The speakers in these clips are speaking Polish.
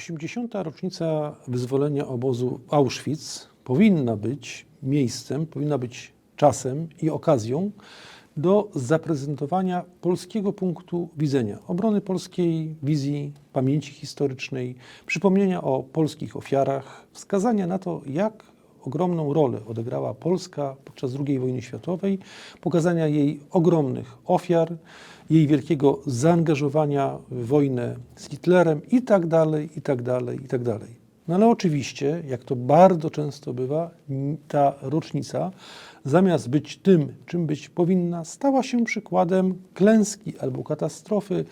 80. rocznica wyzwolenia obozu Auschwitz powinna być miejscem, powinna być czasem i okazją do zaprezentowania polskiego punktu widzenia, obrony polskiej wizji pamięci historycznej, przypomnienia o polskich ofiarach, wskazania na to, jak ogromną rolę odegrała Polska podczas II wojny światowej, pokazania jej ogromnych ofiar, jej wielkiego zaangażowania w wojnę z Hitlerem i tak dalej, i tak dalej, i tak dalej. No ale oczywiście, jak to bardzo często bywa, ta rocznica zamiast być tym, czym być powinna, stała się przykładem klęski albo katastrofy,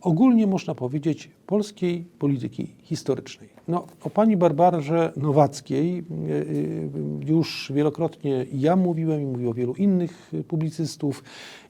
ogólnie można powiedzieć, polskiej polityki historycznej. No, o pani Barbarze Nowackiej y, y, już wielokrotnie ja mówiłem i mówiło wielu innych publicystów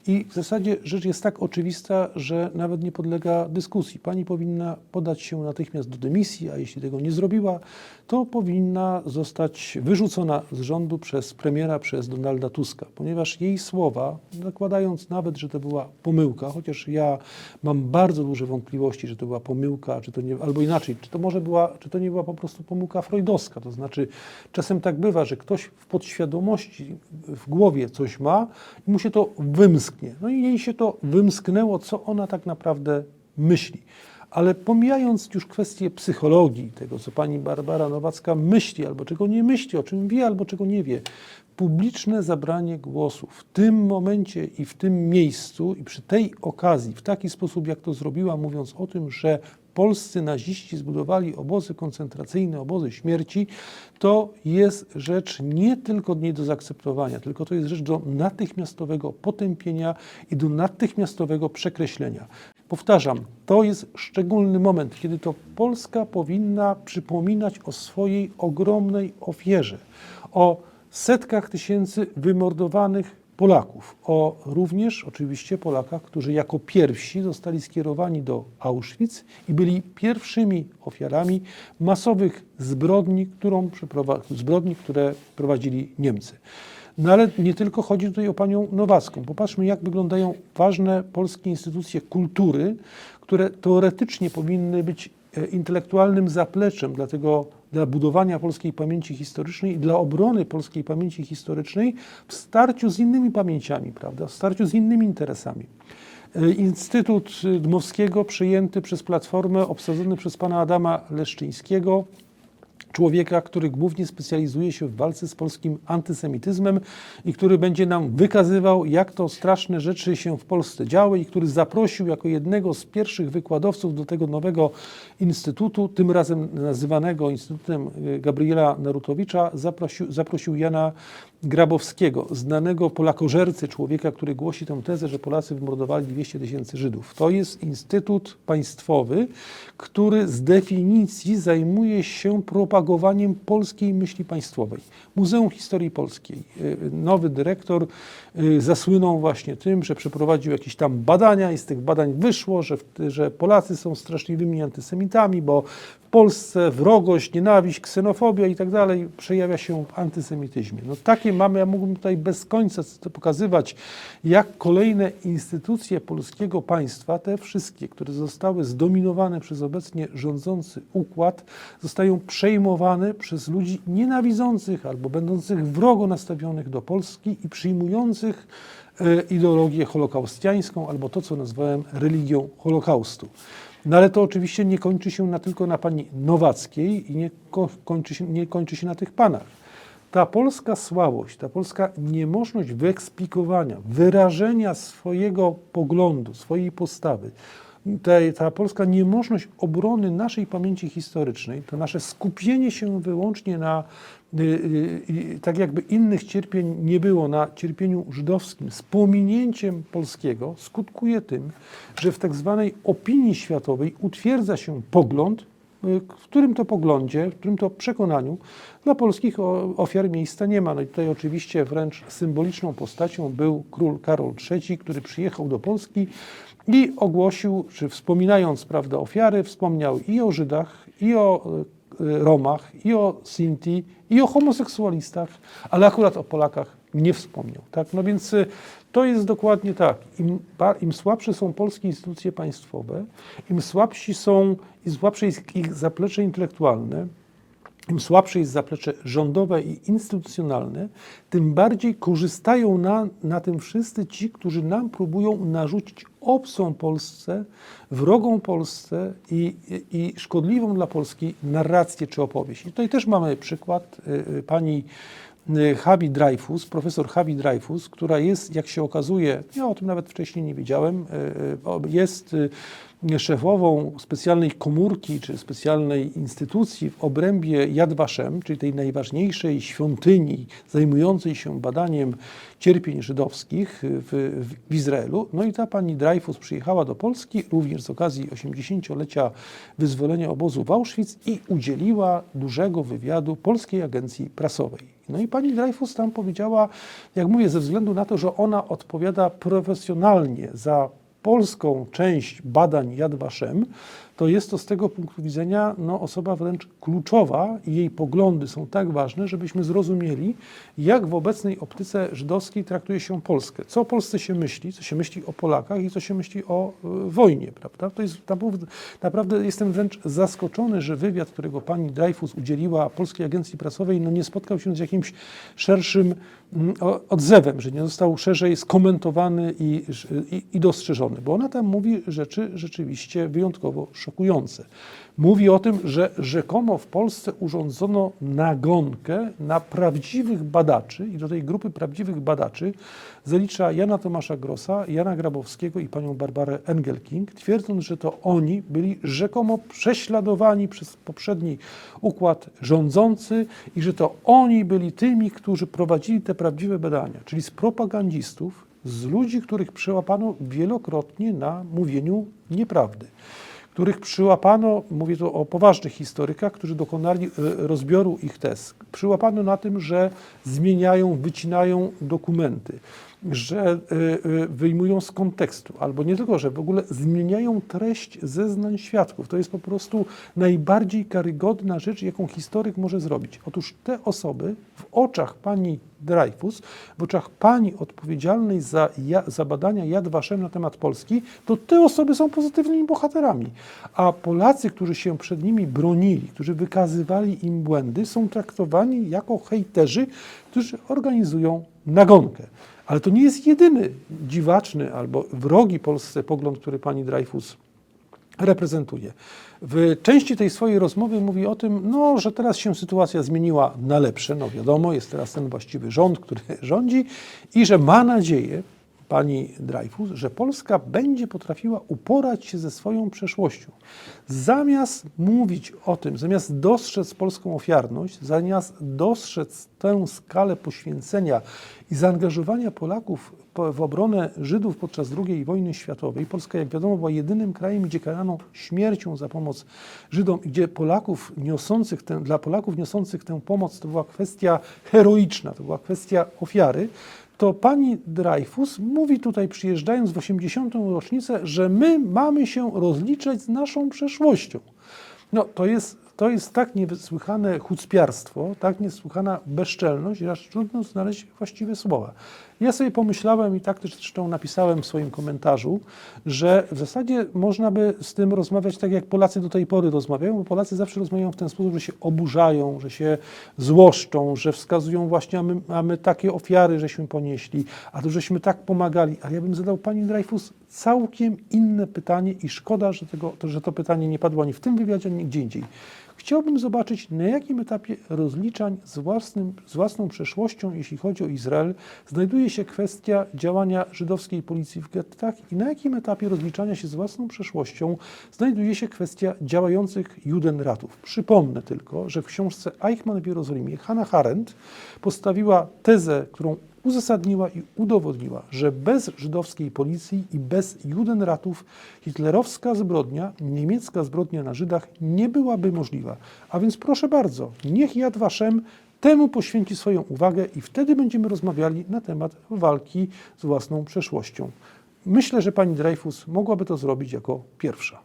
i w zasadzie rzecz jest tak oczywista, że nawet nie podlega dyskusji. Pani powinna podać się natychmiast do dymisji, a jeśli tego nie zrobiła, to powinna zostać wyrzucona z rządu przez premiera, przez Donalda Tuska, ponieważ jej słowa, zakładając nawet, że to była pomyłka, chociaż ja mam bardzo duże wątpliwości, że to była pomyłka, czy to nie, albo inaczej, czy to może była, czy to nie była po prostu pomyłka freudowska, to znaczy czasem tak bywa, że ktoś w podświadomości, w głowie coś ma i mu się to wymsknie. No i jej się to wymsknęło, co ona tak naprawdę myśli. Ale pomijając już kwestię psychologii, tego co pani Barbara Nowacka myśli, albo czego nie myśli, o czym wie, albo czego nie wie, publiczne zabranie głosu w tym momencie i w tym miejscu i przy tej okazji, w taki sposób, jak to zrobiła, mówiąc o tym, że polscy naziści zbudowali obozy koncentracyjne, obozy śmierci, to jest rzecz nie tylko nie do zaakceptowania, tylko to jest rzecz do natychmiastowego potępienia i do natychmiastowego przekreślenia. Powtarzam, to jest szczególny moment, kiedy to Polska powinna przypominać o swojej ogromnej ofierze, o setkach tysięcy wymordowanych Polaków, o również oczywiście Polakach, którzy jako pierwsi zostali skierowani do Auschwitz i byli pierwszymi ofiarami masowych zbrodni, którą zbrodni które prowadzili Niemcy. No ale nie tylko chodzi tutaj o panią Nowacką. Popatrzmy, jak wyglądają ważne polskie instytucje kultury, które teoretycznie powinny być e, intelektualnym zapleczem dla tego, dla budowania polskiej pamięci historycznej i dla obrony polskiej pamięci historycznej w starciu z innymi pamięciami, prawda, w starciu z innymi interesami. E, Instytut Dmowskiego przejęty przez Platformę, obsadzony przez pana Adama Leszczyńskiego, człowieka, który głównie specjalizuje się w walce z polskim antysemityzmem i który będzie nam wykazywał, jak to straszne rzeczy się w Polsce działy i który zaprosił jako jednego z pierwszych wykładowców do tego nowego instytutu, tym razem nazywanego Instytutem y, Gabriela Narutowicza, zaprosił, zaprosił Jana Grabowskiego, znanego polakożercy, człowieka, który głosi tę tezę, że Polacy wymordowali 200 tysięcy Żydów. To jest instytut państwowy, który z definicji zajmuje się propagowaniem polskiej myśli państwowej. Muzeum Historii Polskiej. Y, Nowy dyrektor y, zasłynął właśnie tym, że przeprowadził jakieś tam badania i z tych badań wyszło, że, że Polacy są straszliwymi antysemitami, bo w Polsce wrogość, nienawiść, ksenofobia i tak dalej przejawia się w antysemityzmie. No takie mamy, ja mógłbym tutaj bez końca pokazywać, jak kolejne instytucje polskiego państwa, te wszystkie, które zostały zdominowane przez obecnie rządzący układ, zostają przejmowane przez ludzi nienawidzących albo będących wrogo nastawionych do Polski i przyjmujących e, ideologię holokaustiańską albo to, co nazwałem religią Holokaustu. No ale to oczywiście nie kończy się na, tylko na pani Nowackiej i nie ko- kończy się, nie kończy się na tych panach. Ta polska słabość, ta polska niemożność wyeksplikowania, wyrażenia swojego poglądu, swojej postawy, ta, polska niemożność obrony naszej pamięci historycznej, to nasze skupienie się wyłącznie na, y, y, y, tak jakby innych cierpień nie było, na cierpieniu żydowskim, z pominięciem polskiego, skutkuje tym, że w tak zwanej opinii światowej utwierdza się pogląd, w którym to poglądzie, w którym to przekonaniu dla polskich ofiar miejsca nie ma. No i tutaj oczywiście wręcz symboliczną postacią był król Karol III, który przyjechał do Polski i ogłosił, czy wspominając prawda, ofiary, wspomniał i o Żydach, i o y, Romach, i o Sinti, i o homoseksualistach, ale akurat o Polakach nie wspomniał. Tak? No więc y, to jest dokładnie tak. Im, im słabsze są polskie instytucje państwowe, im słabsi są, im słabsze jest ich zaplecze intelektualne, im słabsze jest zaplecze rządowe i instytucjonalne, tym bardziej korzystają na, na tym wszyscy ci, którzy nam próbują narzucić obcą Polsce, wrogą Polsce i, i, i szkodliwą dla Polski narrację czy opowieść. I tutaj też mamy przykład y, y, pani Habi Dreyfus, profesor Habi Dreyfus, która jest, jak się okazuje, ja o tym nawet wcześniej nie wiedziałem, y, y, jest y, szefową specjalnej komórki czy specjalnej instytucji w obrębie Yad Vashem, czyli tej najważniejszej świątyni zajmującej się badaniem cierpień żydowskich w, w Izraelu. No i ta pani Dreyfus przyjechała do Polski również z okazji 80-lecia wyzwolenia obozu w Auschwitz i udzieliła dużego wywiadu Polskiej Agencji Prasowej. No i pani Dreyfus tam powiedziała, jak mówię, ze względu na to, że ona odpowiada profesjonalnie za polską część badań Yad Vashem, to jest to z tego punktu widzenia no, osoba wręcz kluczowa i jej poglądy są tak ważne, żebyśmy zrozumieli, jak w obecnej optyce żydowskiej traktuje się Polskę. Co o Polsce się myśli, co się myśli o Polakach i co się myśli o y, wojnie. Prawda? To jest, naprawdę- jestem wręcz zaskoczony, że wywiad, którego pani Dreyfus udzieliła Polskiej Agencji Prasowej, no, nie spotkał się z jakimś szerszym mm, odzewem, że nie został szerzej skomentowany i, i, i dostrzeżony, bo ona tam mówi rzeczy rzeczywiście wyjątkowo szokujące. Mówi o tym, że rzekomo w Polsce urządzono nagonkę na prawdziwych badaczy i do tej grupy prawdziwych badaczy zalicza Jana Tomasza Grossa, Jana Grabowskiego i panią Barbarę Engelking, twierdząc, że to oni byli rzekomo prześladowani przez poprzedni układ rządzący i że to oni byli tymi, którzy prowadzili te prawdziwe badania, czyli z propagandistów, z ludzi, których przełapano wielokrotnie na mówieniu nieprawdy których przyłapano, mówię tu o poważnych historykach, którzy dokonali e, rozbioru ich tez. Przyłapano na tym, że zmieniają, wycinają dokumenty, że e, e, wyjmują z kontekstu, albo nie tylko, że w ogóle zmieniają treść zeznań świadków. To jest po prostu najbardziej karygodna rzecz, jaką historyk może zrobić. Otóż te osoby w oczach pani Dreyfus, w oczach pani odpowiedzialnej za, ja, za badania Yad Vashem na temat Polski, to te osoby są pozytywnymi bohaterami. A Polacy, którzy się przed nimi bronili, którzy wykazywali im błędy, są traktowani jako hejterzy, którzy organizują nagonkę. Ale to nie jest jedyny dziwaczny albo wrogi Polsce pogląd, który pani Dreyfus reprezentuje. W części tej swojej rozmowy mówi o tym, no, że teraz się sytuacja zmieniła na lepsze. No wiadomo, jest teraz ten właściwy rząd, który rządzi i że ma nadzieję, pani Dreyfus, że Polska będzie potrafiła uporać się ze swoją przeszłością. Zamiast mówić o tym, zamiast dostrzec polską ofiarność, zamiast dostrzec tę skalę poświęcenia i zaangażowania Polaków po- w obronę Żydów podczas II wojny światowej, Polska, jak wiadomo, była jedynym krajem, gdzie karano śmiercią za pomoc Żydom, gdzie Polaków niosących tę, dla Polaków niosących tę pomoc to była kwestia heroiczna, to była kwestia ofiary, to pani Dreyfus mówi tutaj, przyjeżdżając w 80. rocznicę, że my mamy się rozliczać z naszą przeszłością. No, to jest, to jest tak niesłychane chucpiarstwo, tak niesłychana bezczelność, że aż trudno znaleźć właściwe słowa. Ja sobie pomyślałem i tak też zresztą napisałem w swoim komentarzu, że w zasadzie można by z tym rozmawiać tak, jak Polacy do tej pory rozmawiają, bo Polacy zawsze rozmawiają w ten sposób, że się oburzają, że się złoszczą, że wskazują właśnie, a my takie ofiary, żeśmy ponieśli, a to żeśmy tak pomagali. Ale ja bym zadał pani Dreyfus całkiem inne pytanie i szkoda, że, tego, że to pytanie nie padło ani w tym wywiadzie, ani gdzie indziej. Chciałbym zobaczyć, na jakim etapie rozliczań z, własnym, z własną przeszłością, jeśli chodzi o Izrael, znajduje się kwestia działania żydowskiej policji w gettach i na jakim etapie rozliczania się z własną przeszłością znajduje się kwestia działających Judenratów. Przypomnę tylko, że w książce Eichmann w Jerozolimie Hannah Arendt postawiła tezę, którą uzasadniła i udowodniła, że bez żydowskiej policji i bez Judenratów hitlerowska zbrodnia, niemiecka zbrodnia na Żydach nie byłaby możliwa. A więc proszę bardzo, niech Yad Vashem temu poświęci swoją uwagę i wtedy będziemy rozmawiali na temat walki z własną przeszłością. Myślę, że pani Dreyfus mogłaby to zrobić jako pierwsza.